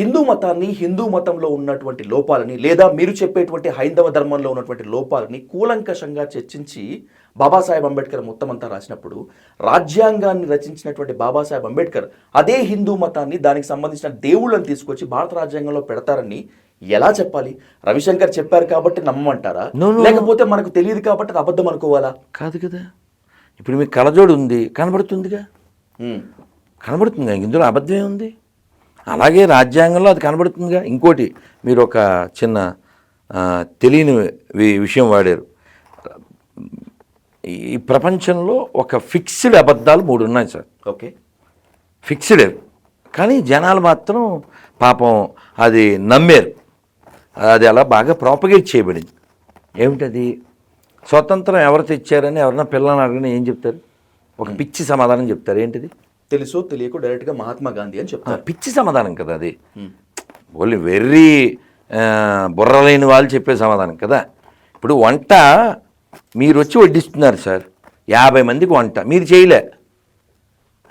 హిందూ మతాన్ని హిందూ మతంలో ఉన్నటువంటి లోపాలని లేదా మీరు చెప్పేటువంటి హైందవ ధర్మంలో ఉన్నటువంటి లోపాలని కూలంకషంగా చర్చించి బాబాసాహెబ్ అంబేద్కర్ మొత్తం అంతా రాసినప్పుడు రాజ్యాంగాన్ని రచించినటువంటి బాబాసాహెబ్ అంబేద్కర్ అదే హిందూ మతాన్ని దానికి సంబంధించిన దేవుళ్ళని తీసుకొచ్చి భారత రాజ్యాంగంలో పెడతారని ఎలా చెప్పాలి? రవిశంకర్ చెప్పారు కాబట్టి no. లేకపోతే మనకు తెలియదు కాబట్టి అది అబద్ధం అనుకోవాలా? కాదు కదా. ఇప్పుడు మీకు కళ్ళజోడు ఉంది కనబడుతుందిగా? ఉమ్, కనబడుతుందిగా? ఇందులో అబద్ధమే ఉంది? అలాగే రాజ్యాంగంలో అది కనబడుతుందిగా. ఇంకోటి మీరు ఒక చిన్న తెలియని విషయం వాడారు. ఈ ప్రపంచంలో ఒక ఫిక్స్డ్ అబద్ధాలు మూడు ఉన్నాయి సార్. ఓకే. ఫిక్స్డ్ కానీ జనాలు మాత్రం పాపం అది నమ్మారు. అది అలా బాగా ప్రాపగేట్ చేయబడింది. ఏమిటది? స్వతంత్రం ఎవరు తెచ్చారని ఎవరన్నా పిల్లల్ని అడగని ఏం చెప్తారు? ఒక పిచ్చి సమాధానం చెప్తారు. ఏంటిది? తెలుసో తెలియకో డైరెక్ట్గా మహాత్మా గాంధీ అని చెప్తారు. పిచ్చి సమాధానం కదా అది. ఓన్లీ వెర్రీ బుర్రలేని వాళ్ళు చెప్పే సమాధానం కదా. ఇప్పుడు వంట మీరు వచ్చి వడ్డిస్తున్నారు సార్. యాభై మందికి వంట. మీరు చేయలే.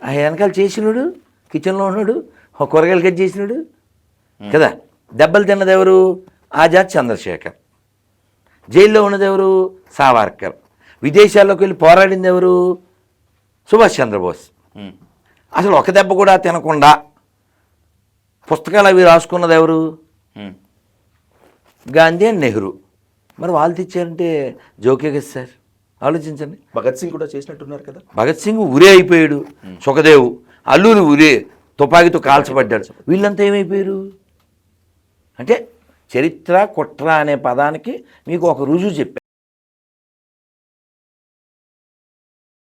ఆ వెనకాల చేసినాడు కిచెన్లో ఉన్నాడు ఒక కూరగాయలు కట్ చేసినాడు కదా. దెబ్బలు తిన్నది ఎవరు? ఆజాద్ చంద్రశేఖర్. జైల్లో ఉన్నది ఎవరు? సావర్కర్. విదేశాల్లోకి వెళ్ళి పోరాడింది ఎవరు? సుభాష్ చంద్రబోస్. అసలు ఒక దెబ్బ కూడా తినకుండా పుస్తకాలు అవి రాసుకున్నది ఎవరు. గాంధీ అండ్ నెహ్రూ. మరి వాళ్ళు తెచ్చారంటే జోకే కదా సార్? ఆలోచించండి. భగత్ సింగ్ కూడా చేసినట్టున్నారు కదా? భగత్ సింగ్ ఉరే అయిపోయాడు సుఖదేవ్. అల్లూరి ఉరే తుపాకీతో కాల్చబడ్డాడు. వీళ్ళంతా ఏమైపోయారు? అంటే చరిత్ర కుట్ర అనే పదానికి మీకు ఒక రుజువు చెప్పాను